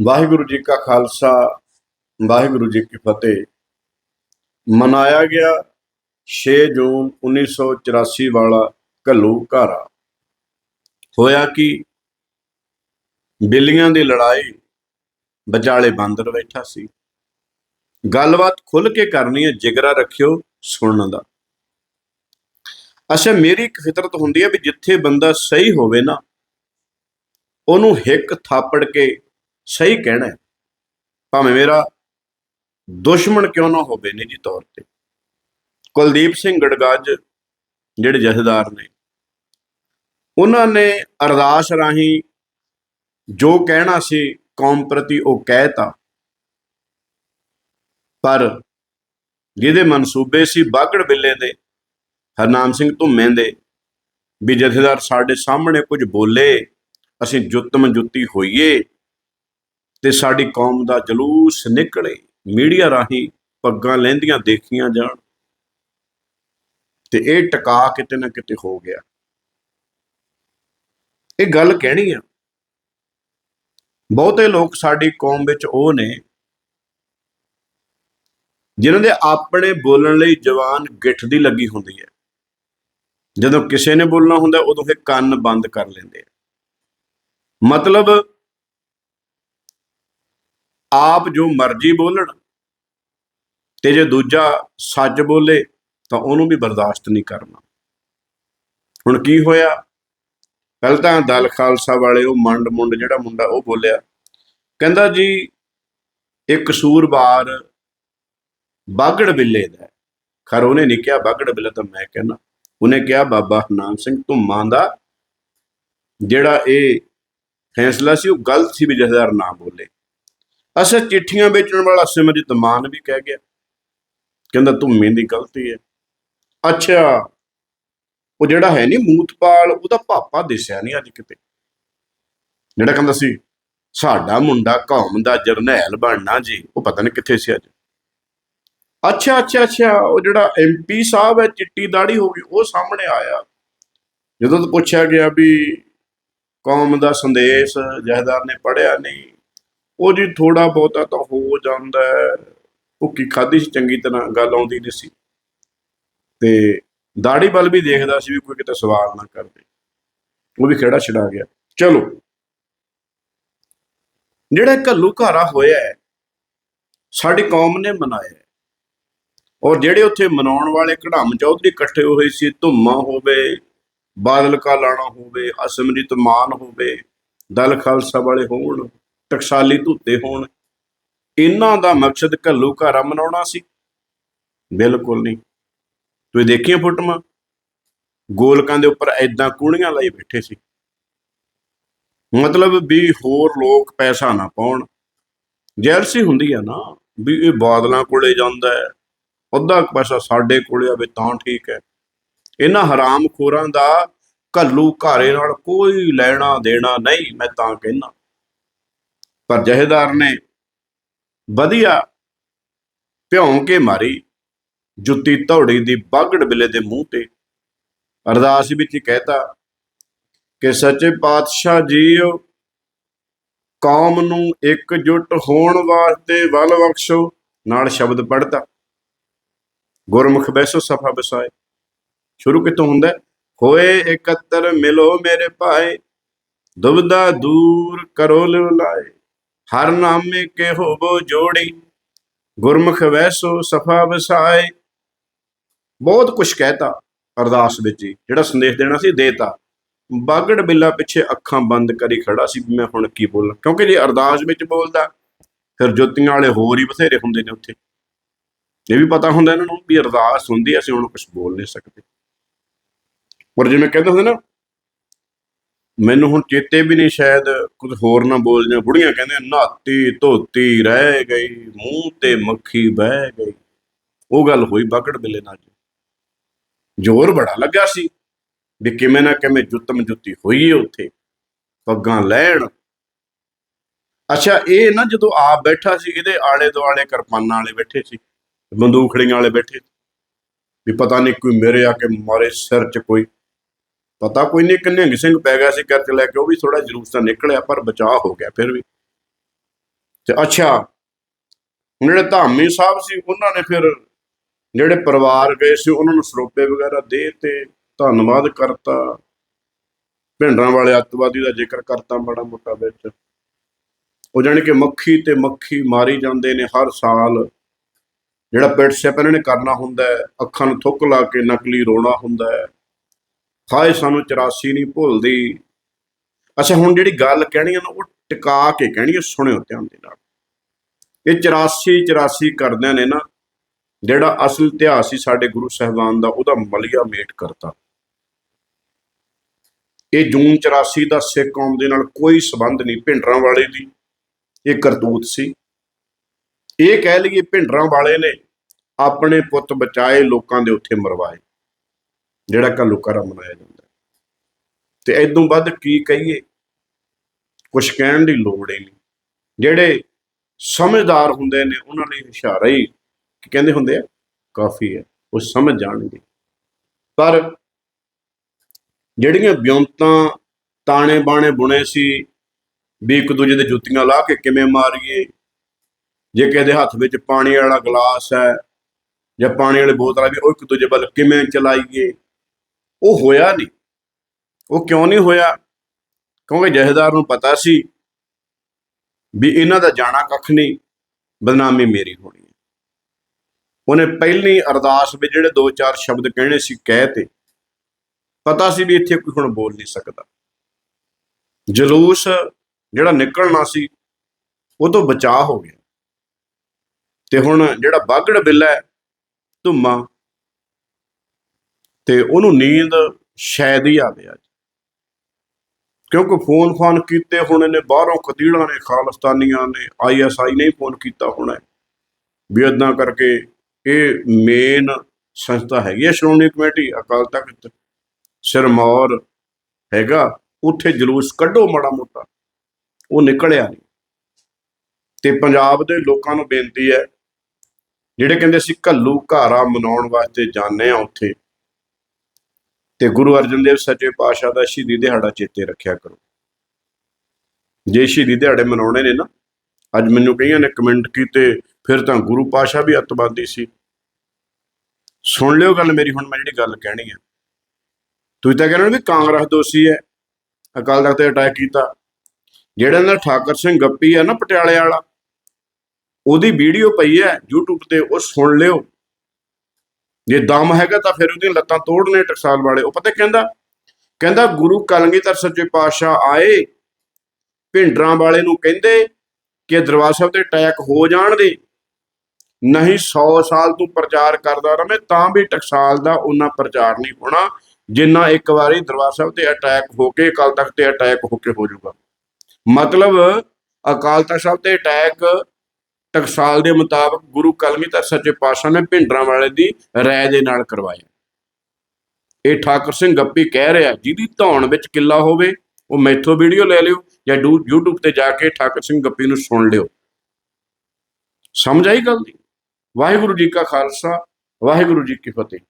ਵਾਹਿਗੁਰੂ ਜੀ ਕਾ ਖਾਲਸਾ, ਵਾਹਿਗੁਰੂ ਜੀ ਕੀ ਫਤਿਹ। ਮਨਾਇਆ ਗਿਆ 6 ਜੂਨ 1984 ਵਾਲਾ ਘੱਲੂ ਘਾਰਾ। ਹੋਇਆ ਕਿ? ਬਿੱਲੀਆਂ ਦੀ ਲੜਾਈ ਵਿਚਾਲੇ ਬਾਂਦਰ ਬੈਠਾ ਸੀ। ਗੱਲਬਾਤ ਖੁੱਲ ਕੇ ਕਰਨੀ ਹੈ, ਜਿਗਰਾ ਰੱਖਿਓ ਸੁਣਨ ਦਾ। ਅੱਛਾ, ਮੇਰੀ ਇੱਕ ਫਿਤਰਤ ਹੁੰਦੀ ਹੈ ਵੀ ਜਿੱਥੇ ਬੰਦਾ ਸਹੀ ਹੋਵੇ ਨਾ, ਉਹਨੂੰ ਹਿੱਕ ਥਾਪੜ ਕੇ ਸਹੀ ਕਹਿਣਾ ਹੈ। ਭਾਵੇਂ ਮੇਰਾ ਦੁਸ਼ਮਣ ਕਿਉਂ ਨਾ ਹੋਵੇ ਨਿੱਜੀ ਤੌਰ ਤੇ ਕੁਲਦੀਪ ਸਿੰਘ ਗੜਗਾਜ ਜਿਹੜੇ ਜਥੇਦਾਰ ਨੇ, ਉਹਨਾਂ ਨੇ ਅਰਦਾਸ ਰਾਹੀਂ ਜੋ ਕਹਿਣਾ ਸੀ ਕੌਮ ਪ੍ਰਤੀ ਉਹ ਕਹਿਤਾ ਪਰ ਜਿਹਦੇ ਮਨਸੂਬੇ ਸੀ ਬਾਗੜ ਬਿੱਲੇ ਦੇ, ਹਰਨਾਮ ਸਿੰਘ ਧੁੰਮੇ ਦੇ, ਵੀ ਜਥੇਦਾਰ ਸਾਡੇ ਸਾਹਮਣੇ ਕੁਝ ਬੋਲੇ, ਅਸੀਂ ਜੁੱਤਮ ਜੁੱਤੀ ਹੋਈਏ ਤੇ ਸਾਡੀ ਕੌਮ ਦਾ ਜਲੂਸ ਨਿਕਲੇ, ਮੀਡੀਆ ਰਾਹੀਂ ਪੱਗਾਂ ਲਹਿੰਦੀਆਂ ਦੇਖੀਆਂ ਜਾਣ। ਤੇ ਇਹ ਟਿਕਾ ਕਿਤੇ ਨਾ ਕਿਤੇ ਹੋ ਗਿਆ। ਇਹ ਗੱਲ ਕਹਿਣੀ ਆ। ਬਹੁਤੇ ਲੋਕ ਸਾਡੀ ਕੌਮ ਵਿੱਚ ਉਹ ਨੇ ਜਿਨ੍ਹਾਂ ਦੇ ਆਪਣੇ ਬੋਲਣ ਲਈ ਜਵਾਨ ਗਿੱਠ ਦੀ ਲੱਗੀ ਹੁੰਦੀ ਹੈ। ਜਦੋਂ ਕਿਸੇ ਨੇ ਬੋਲਣਾ ਹੁੰਦਾ, ਉਦੋਂ ਇਹ ਕੰਨ ਬੰਦ ਕਰ ਲੈਂਦੇ ਆ। ਮਤਲਬ ਆਪ ਜੋ ਮਰਜ਼ੀ ਬੋਲਣ ਤੇ ਜੇ ਦੂਜਾ ਸੱਚ ਬੋਲੇ ਤਾਂ ਉਹਨੂੰ ਵੀ ਬਰਦਾਸ਼ਤ ਨਹੀਂ ਕਰਨਾ। ਹੁਣ ਕੀ ਹੋਇਆ? ਪਹਿਲ ਤਾਂ ਦਲ ਖਾਲਸਾ ਵਾਲੇ ਉਹ ਮੰਡ ਮੁੰਡ ਜਿਹੜਾ ਮੁੰਡਾ ਉਹ ਬੋਲਿਆ, ਕਹਿੰਦਾ ਜੀ ਇੱਕ ਕਸੂਰਵਾਰ ਬਾਗੜ ਬਿੱਲੇ ਦਾ ਹੈ। ਖਰ ਉਹਨੇ ਨਹੀਂ ਕਿਹਾ ਬਾਗੜ ਬਿੱਲਾ ਤਾਂ ਮੈਂ ਕਹਿੰਦਾ, ਉਹਨੇ ਕਿਹਾ ਬਾਬਾ ਹਰਨਾਮ ਸਿੰਘ ਧੁੰਮਾਂ ਦਾ ਜਿਹੜਾ ਇਹ ਫੈਸਲਾ ਸੀ ਉਹ ਗਲਤ ਸੀ ਵੀ ਜਥੇਦਾਰ ਨਾ ਬੋਲੇ। ਅਸਾਂ ਚਿੱਠੀਆਂ ਵੇਚਣ ਵਾਲਾ ਸਿਮਰਜੀਤ ਮਾਨ ਵੀ ਕਹਿ ਗਿਆ। ਕਹਿੰਦਾ ਧੁੰਮੇ ਦੀ ਗਲਤੀ ਹੈ ਅੱਛਾ, ਉਹ ਜਿਹੜਾ ਹੈ ਨਹੀਂ ਮੂਤਪਾਲ ਉਹਦਾ ਪਾਪਾ ਦਿਸਿਆ ਨਹੀਂ ਅੱਜ ਕਿਤੇ। ਜਿਹੜਾ ਕਹਿੰਦਾ ਸੀ, ਸਾਡਾ ਮੁੰਡਾ ਕੌਮ ਦਾ ਜਰਨੈਲ ਬਣਨਾ ਜੀ, ਉਹ ਪਤਾ ਨਹੀਂ ਕਿੱਥੇ ਸੀ ਅੱਜ। ਅੱਛਾ ਅੱਛਾ ਅੱਛਾ, ਉਹ ਜਿਹੜਾ ਐਮਪੀ ਸਾਹਿਬ ਹੈ, ਚਿੱਟੀ ਦਾੜੀ ਹੋ ਗਈ, ਉਹ ਸਾਹਮਣੇ ਆਇਆ। ਜਦੋਂ ਤੋਂ ਪੁੱਛਿਆ ਗਿਆ ਵੀ ਕੌਮ ਦਾ ਸੰਦੇਸ਼, ਜਹਦਾਰ ਨੇ ਪੜਿਆ ਨਹੀਂ ਉਹ ਜੀ ਥੋੜਾ ਬਹੁਤਾ ਤਾਂ ਹੋ ਜਾਂਦਾ ਹੈ। ਭੁੱਕੀ ਖਾਦੀ ਸੀ, ਚੰਗੀ ਤਰ੍ਹਾਂ ਗੱਲ ਆਉਂਦੀ ਨਹੀਂ ਸੀ। ਤੇ ਦਾੜੀ ਵੱਲ ਵੀ ਦੇਖਦਾ ਸੀ ਵੀ ਕੋਈ ਕਿਤੇ ਸਵਾਲ ਨਾ ਕਰਦੇ। ਉਹ ਵੀ ਖੇੜਾ ਛਡਾ ਗਿਆ। ਚਲੋ। ਜਿਹੜਾ ਘੱਲੂ ਘਾਰਾ ਹੋਇਆ ਹੈ, ਸਾਡੀ ਕੌਮ ਨੇ ਮਨਾਇਆ ਔਰ ਜਿਹੜੇ ਉੱਥੇ ਮਨਾਉਣ ਵਾਲੇ ਕਢਾਮ ਚੌਧਰੀ ਇਕੱਠੇ ਹੋਏ ਸੀ, ਧੁੰਮਾ ਹੋਵੇ, ਬਾਦਲ ਕਾ ਲਾਣਾ ਹੋਵੇ ਅਸਮਰਿਤ ਮਾਨ ਹੋਵੇ, ਦਲ ਖਾਲਸਾ ਵਾਲੇ ਹੋਣ ਟਕਸਾਲੀ ਧੁੱਤੇ ਹੋਣ। ਇਹਨਾਂ ਦਾ ਮਕਸਦ ਘੱਲੂ ਘਾਰਾ ਮਨਾਉਣਾ ਸੀ। ਬਿਲਕੁਲ ਨਹੀਂ। ਤੁਸੀਂ ਦੇਖੀਆਂ ਫੋਟੋਆਂ? ਗੋਲਕਾਂ ਦੇ ਉੱਪਰ ਐਦਾਂ ਕੂਣੀਆਂ ਲਾਈ ਬੈਠੇ ਸੀ। ਮਤਲਬ ਵੀ ਹੋਰ ਲੋਕ ਪੈਸਾ ਨਾ ਪਾਉਣ। ਜੈਲਸੀ ਹੁੰਦੀ ਆ ਨਾ, ਵੀ ਇਹ ਬਾਦਲਾਂ ਕੋਲੇ ਜਾਂਦਾ ਹੈ। ਅੱਧਾ ਕੁ ਪੈਸਾ ਸਾਡੇ ਕੋਲੇ ਆਵੇ ਤਾਂ ਠੀਕ ਹੈ। ਇਹਨਾਂ ਹਰਾਮ ਖੋਰਾਂ ਦਾ ਘੱਲੂ ਘਾਰੇ ਨਾਲ ਕੋਈ ਲੈਣਾ ਦੇਣਾ ਨਹੀਂ, ਮੈਂ ਤਾਂ ਕਹਿਣਾ ਪਰ ਜਹੇਦਾਰ ਨੇ ਵਧੀਆ ਭਿਉਂ ਕੇ ਮਾਰੀ। ਜੁੱਤੀ ਧੌੜੀ ਦੀ ਬਾਗੜ ਬਿੱਲੇ ਦੇ ਮੂੰਹ ਤੇ ਅਰਦਾਸ ਵਿੱਚ ਕਹਿਤਾ ਕਿ ਸੱਚੇ ਪਾਤਸ਼ਾਹ ਜੀਓ, ਕੌਮ ਨੂੰ ਇਕਜੁੱਟ ਹੋਣ ਵਾਸਤੇ ਵੱਲ ਬਖਸ਼ੋ, ਨਾਲ ਸ਼ਬਦ ਪੜ੍ਹਤਾ। ਗੁਰਮੁਖ ਬੈਸੋ ਸਫਾ ਬਸਾਏ। ਸ਼ੁਰੂ ਕਿਤੋਂ ਹੁੰਦਾ? ਹੋਏ ਇਕੱਤਰ ਮਿਲੋ ਮੇਰੇ ਭਾਏ, ਦੁਬਦਾ ਦੂਰ ਕਰੋ ਲਿਵ ਲਾਏ ਹਰ ਨਾਮੇ ਕੇ ਹੋਵੋ ਜੋੜੀ ਗੁਰਮੁਖ ਵੈਸੋ ਸਫਾ ਵਸਾਏ। ਬਹੁਤ ਕੁਝ ਕਹਿਤਾ ਅਰਦਾਸ ਵਿੱਚ ਹੀ ਜਿਹੜਾ ਸੰਦੇਸ਼ ਦੇਣਾ ਸੀ ਦੇਤਾ। ਬਾਗੜ ਬਿੱਲਾ ਪਿੱਛੇ ਅੱਖਾਂ ਬੰਦ ਕਰੀ ਖੜਾ ਸੀ ਵੀ ਮੈਂ ਹੁਣ ਕੀ ਬੋਲਾਂ। ਕਿਉਂਕਿ ਜੇ ਅਰਦਾਸ ਵਿੱਚ ਬੋਲਦਾ ਫਿਰ ਜੋਤੀਆਂ ਵਾਲੇ ਹੋਰ ਹੀ ਬਥੇਰੇ ਹੁੰਦੇ ਨੇ ਉੱਥੇ। ਇਹ ਵੀ ਪਤਾ ਹੁੰਦਾ ਇਹਨਾਂ ਨੂੰ ਵੀ ਅਰਦਾਸ ਹੁੰਦੀ ਹੈ, ਅਸੀਂ ਹੁਣ ਕੁਝ ਬੋਲ ਨਹੀਂ ਸਕਦੇ। ਪਰ ਜਿਵੇਂ ਕਹਿੰਦੇ ਹੁੰਦੇ ਨਾ ਮੈਨੂੰ ਹੁਣ ਚੇਤੇ ਵੀ ਨਹੀਂ ਸ਼ਾਇਦ ਕੁਝ ਹੋਰ ਨਾ ਬੋਲ ਜਾਂ ਬੁੜੀਆਂ ਕਹਿੰਦੇ ਨਾਤੀ ਧੋਤੀ ਰਹਿ ਗਈ, ਮੂੰਹ ਤੇ ਮੱਖੀ ਬਹਿ ਗਈ। ਉਹ ਗੱਲ ਹੋਈ ਬਾਗੜ ਬਿੱਲੇ ਨਾਲ ਜ਼ੋਰ ਬੜਾ ਲੱਗਾ ਸੀ ਵੀ ਕਿਵੇਂ ਨਾ ਕਿਵੇਂ ਜੁੱਤਮ ਜੁੱਤੀ ਹੋਈ ਹੈ ਉੱਥੇ, ਪੱਗਾਂ ਲੈਣ। ਅੱਛਾ, ਇਹ ਨਾ ਜਦੋਂ ਆਪ ਬੈਠਾ ਸੀ, ਇਹਦੇ ਆਲੇ ਦੁਆਲੇ ਕਿਰਪਾਨਾਂ ਵਾਲੇ ਬੈਠੇ ਸੀ, ਬੰਦੂਖੜੀਆਂ ਵਾਲੇ ਬੈਠੇ ਵੀ ਪਤਾ ਨਹੀਂ ਕੋਈ ਮੇਰੇ ਆ ਕੇ ਮਾਰੇ ਸਿਰ 'ਚ ਕੋਈ ਪਤਾ ਕੋਈ ਨਹੀਂ ਕਿੰਨੇ ਸਿੰਘ ਪੈ ਗਿਆ ਸੀ ਕਰਕੇ ਲੈ ਕੇ, ਉਹ ਵੀ ਥੋੜਾ ਜ਼ਰੂਰ ਤਾਂ ਨਿਕਲਿਆ, ਪਰ ਬਚਾਅ ਹੋ ਗਿਆ ਫਿਰ ਵੀ। ਤੇ ਅੱਛਾ ਜਿਹੜੇ ਧਾਮੀ ਸਾਹਿਬ ਸੀ, ਉਹਨਾਂ ਨੇ ਫਿਰ ਜਿਹੜੇ ਪਰਿਵਾਰ ਗਏ ਸੀ, ਉਹਨਾਂ ਨੂੰ ਸਰੋਪੇ ਵਗੈਰਾ ਦੇ ਤੇ ਧੰਨਵਾਦ ਕਰਤਾ। ਭਿੰਡਰਾਂ ਵਾਲੇ ਅੱਤਵਾਦੀ ਦਾ ਜ਼ਿਕਰ ਕਰਤਾ ਬੜਾ ਮੋਟਾ ਵਿੱਚ। ਉਹ ਜਾਣੀ ਕਿ ਮੱਖੀ ਤੇ ਮੱਖੀ ਮਾਰੀ ਜਾਂਦੇ ਨੇ ਹਰ ਸਾਲ। ਜਿਹੜਾ ਪਿੱਟ ਸਿਪ ਇਹਨਾਂ ਨੇ ਕਰਨਾ ਹੁੰਦਾ ਹੈ, ਅੱਖਾਂ ਨੂੰ ਥੁੱਕ ਲਾ ਕੇ ਨਕਲੀ ਰੋਣਾ ਹੁੰਦਾ ਹੈ। ਹਾਏ, ਸਾਨੂੰ 84 ਨਹੀਂ ਭੁੱਲਦੀ। ਅੱਛਾ, ਹੁਣ ਜਿਹੜੀ ਗੱਲ ਕਹਿਣੀ ਹੈ ਨਾ, ਉਹ ਟਿਕਾ ਕੇ ਕਹਿਣੀ ਹੈ ਸੁਣਿਓ ਧਿਆਨ ਦੇ ਨਾਲ। ਇਹ 84 84 ਕਰਦਿਆਂ ਨੇ ਨਾ, ਜਿਹੜਾ ਅਸਲ ਇਤਿਹਾਸ ਸੀ ਸਾਡੇ ਗੁਰੂ ਸਾਹਿਬਾਨ ਦਾ, ਉਹਦਾ ਮਲਿਆ ਮੇਟ ਕਰਤਾ। ਇਹ ਜੂਨ 84 ਦਾ ਸਿੱਖ ਕੌਮ ਦੇ ਨਾਲ ਕੋਈ ਸਬੰਧ ਨਹੀਂ, ਭਿੰਡਰਾਂ ਵਾਲੇ ਦੀ। ਇਹ ਕਰਤੂਤ ਸੀ। ਇਹ ਕਹਿ ਲਈਏ, ਭਿੰਡਰਾਂ ਵਾਲੇ ਨੇ ਆਪਣੇ ਪੁੱਤ ਬਚਾਏ, ਲੋਕਾਂ ਦੇ ਉੱਥੇ ਮਰਵਾਏ। ਜਿਹੜਾ ਘੱਲੂਘਾਰਾ ਮਨਾਇਆ ਜਾਂਦਾ ਹੈ। ਤੇ ਐਦੋਂ ਵੱਧ ਕੀ ਕਹੀਏ? ਕੁਝ ਕਹਿਣ ਦੀ ਲੋੜ ਹੀ ਨਹੀਂ। ਜਿਹੜੇ ਸਮਝਦਾਰ ਹੁੰਦੇ ਨੇ, ਉਹਨਾਂ ਲਈ ਇਸ਼ਾਰਾ ਹੀ ਕਹਿੰਦੇ ਹੁੰਦੇ ਆ, ਕਾਫੀ ਹੈ, ਉਹ ਸਮਝ ਜਾਣਗੇ। ਪਰ ਜਿਹੜੀਆਂ ਬਿਉਂਤਾਂ ਤਾਣੇ ਬਾਣੇ ਬੁਣੇ ਸੀ, ਵੀ ਇੱਕ ਦੂਜੇ ਦੇ ਜੁੱਤੀਆਂ ਲਾ ਕੇ ਕਿਵੇਂ ਮਾਰੀਏ? ਜੇ ਕਿਸੇ ਦੇ ਹੱਥ ਵਿੱਚ ਪਾਣੀ ਵਾਲਾ ਗਲਾਸ ਹੈ ਜਾਂ ਪਾਣੀ ਵਾਲੀ ਬੋਤਲ ਆ ਵੀ ਉਹ ਇੱਕ ਦੂਜੇ ਵੱਲ ਕਿਵੇਂ ਚਲਾਈਏ? ਉਹ ਹੋਇਆ ਨਹੀਂ। ਉਹ ਕਿਉਂ ਨਹੀਂ ਹੋਇਆ? ਕਿਉਂਕਿ ਜਹੇਦਾਰ ਨੂੰ ਪਤਾ ਸੀ ਵੀ ਇਹਨਾਂ ਦਾ ਜਾਣਾ ਕੱਖ ਨਹੀਂ, ਬਦਨਾਮੀ ਮੇਰੀ ਹੋਣੀ ਹੈ। ਉਹਨੇ ਪਹਿਲੀ ਅਰਦਾਸ ਵਿੱਚ ਜਿਹੜੇ ਦੋ ਚਾਰ ਸ਼ਬਦ ਕਹਿਣੇ ਸੀ, ਕਹਿ ਤੇ। ਪਤਾ ਸੀ ਵੀ ਇੱਥੇ ਕੋਈ ਹੁਣ ਬੋਲ ਨਹੀਂ ਸਕਦਾ। ਜਲੂਸ ਜਿਹੜਾ ਨਿਕਲਣਾ ਸੀ, ਉਹ ਤੋਂ ਬਚਾਅ ਹੋ ਗਿਆ। ਤੇ ਹੁਣ ਜਿਹੜਾ ਬਾਗੜ ਬਿੱਲਾ ਹੈ, ਧੁੰਮਾ ਤੇ ਉਹਨੂੰ ਨੀਂਦ ਸ਼ਾਇਦ ਹੀ ਆਵੇ ਅੱਜ। ਕਿਉਂਕਿ ਫੋਨ ਫਾਨ ਕੀਤੇ ਹੋਣੇ ਨੇ, ਬਾਹਰੋਂ ਕਦੀੜਾਂ ਨੇ, ਖਾਲਸਤਾਨੀਆਂ ਨੇ ਆਈਐਸਆਈ ਨੇ ਹੀ ਫੋਨ ਕੀਤਾ ਹੋਣਾ ਵੀ ਏਦਾਂ ਕਰਕੇ ਇਹ ਮੇਨ ਸੰਸਥਾ ਹੈਗੀ ਹੈ, ਸ਼੍ਰੋਮਣੀ ਕਮੇਟੀ, ਅਕਾਲ ਤਖਤ, ਸਿਰਮੌਰ ਹੈਗਾ, ਉੱਥੇ ਜਲੂਸ ਕੱਢੋ ਮਾੜਾ ਮੋਟਾ। ਉਹ ਨਿਕਲਿਆ ਨਹੀਂ। ਤੇ ਪੰਜਾਬ ਦੇ ਲੋਕਾਂ ਨੂੰ ਬੇਨਤੀ ਹੈ, ਜਿਹੜੇ ਕਹਿੰਦੇ ਸੀ ਘੱਲੂ ਘਾਰਾ ਮਨਾਉਣ ਵਾਸਤੇ ਜਾਂਦੇ ਆ ਉੱਥੇ ਤੇ ਗੁਰੂ ਅਰਜਨ ਦੇਵ ਸੱਚੇ ਪਾਤਸ਼ਾਹ ਦਾ ਸ਼ਹੀਦੀ ਦਿਹਾੜਾ ਚੇਤੇ ਰੱਖਿਆ ਕਰੋ। ਜੇ ਸ਼ਹੀਦੀ ਦਿਹਾੜੇ ਮਨਾਉਣੇ ਨੇ ਨਾ, ਅੱਜ ਮੈਨੂੰ ਕਈਆਂ ਨੇ ਕਮੈਂਟ ਕੀਤੇ, ਫਿਰ ਤਾਂ ਗੁਰੂ ਪਾਤਸ਼ਾਹ ਵੀ ਅੱਤਵਾਦੀ ਸੀ। ਸੁਣ ਲਿਓ ਗੱਲ ਮੇਰੀ, ਹੁਣ ਮੈਂ ਜਿਹੜੀ ਗੱਲ ਕਹਿਣੀ ਹੈ ਤੁਸੀਂ ਤਾਂ ਕਹਿੰਦੇ ਹੋ ਵੀ ਕਾਂਗਰਸ ਦੋਸ਼ੀ ਹੈ। ਅਕਾਲ ਤਖਤ ਤੇ ਅਟੈਕ ਕੀਤਾ। ਜਿਹੜਾ ਨਾ ਠਾਕਰ ਸਿੰਘ ਗੱਪੀ ਹੈ ਨਾ ਪਟਿਆਲੇ ਵਾਲਾ, ਉਹਦੀ ਵੀਡੀਓ ਪਈ ਹੈ YouTube ਤੇ, ਉਹ ਸੁਣ ਲਿਓ। ਜੇ ਦਮ ਹੈਗਾ ਤਾਂ ਫਿਰ ਉਹਦੀਆਂ ਲੱਤਾਂ ਤੋੜਨੇ ਟਕਸਾਲ ਵਾਲੇ। ਉਹ ਪਤਾ ਕਹਿੰਦਾ? ਕਹਿੰਦਾ, ਗੁਰੂ ਕਲਗੀਧਰ ਸੱਚੇ ਪਾਤਸ਼ਾਹ ਆਏ, ਭਿੰਡਰਾਂ ਵਾਲੇ ਨੂੰ ਕਹਿੰਦੇ ਕਿ ਦਰਬਾਰ ਸਾਹਿਬ ਤੇ ਅਟੈਕ ਹੋ ਜਾਣ ਦੇ। ਨਹੀਂ 100 ਸਾਲ ਤੋਂ ਪ੍ਰਚਾਰ ਕਰਦਾ ਰਵੇਂ, ਤਾਂ ਵੀ ਟਕਸਾਲ ਦਾ ਉਹਨਾਂ ਪ੍ਰਚਾਰ ਨਹੀਂ ਹੋਣਾ, ਜਿੰਨਾ ਇੱਕ ਵਾਰੀ ਦਰਬਾਰ ਸਾਹਿਬ ਤੇ ਅਟੈਕ ਹੋ ਕੇ, ਅਕਾਲ ਤਖਤ ਤੇ ਅਟੈਕ ਹੋ ਕੇ ਹੋ ਜਾਊਗਾ। ਮਤਲਬ ਅਕਾਲ ਤਖਤ ਸਾਹਿਬ ਤੇ ਅਟੈਕ ਟਕਸਾਲ ਦੇ ਮੁਤਾਬਕ ਗੁਰੂ ਕਲਗੀਧਰ ਸੱਚੇ ਪਾਤਸ਼ਾਹ ਨੇ ਭਿੰਡਰਾਂ ਵਾਲੇ ਦੀ ਰਾਏ ਦੇ ਨਾਲ ਕਰਵਾਇਆ। ਇਹ ਠਾਕੁਰ ਸਿੰਘ ਗੱਪੀ ਕਹਿ ਰਿਹਾ, ਜਿਹਦੀ ਧੌਣ ਵਿੱਚ ਕਿੱਲਾ ਹੋਵੇ, ਉਹ ਮੈਥੋਂ ਵੀਡੀਓ ਲੈ ਲਿਓ ਜਾਂ ਡੂ- YouTube ਤੇ ਜਾ ਕੇ ਠਾਕੁਰ ਸਿੰਘ ਗੱਪੀ ਨੂੰ ਸੁਣ ਲਿਓ। ਸਮਝ ਆਈ ਗੱਲ ਦੀ? ਵਾਹਿਗੁਰੂ ਜੀ ਕਾ ਖਾਲਸਾ, ਵਾਹਿਗੁਰੂ ਜੀ ਕੀ ਫਤਿਹ।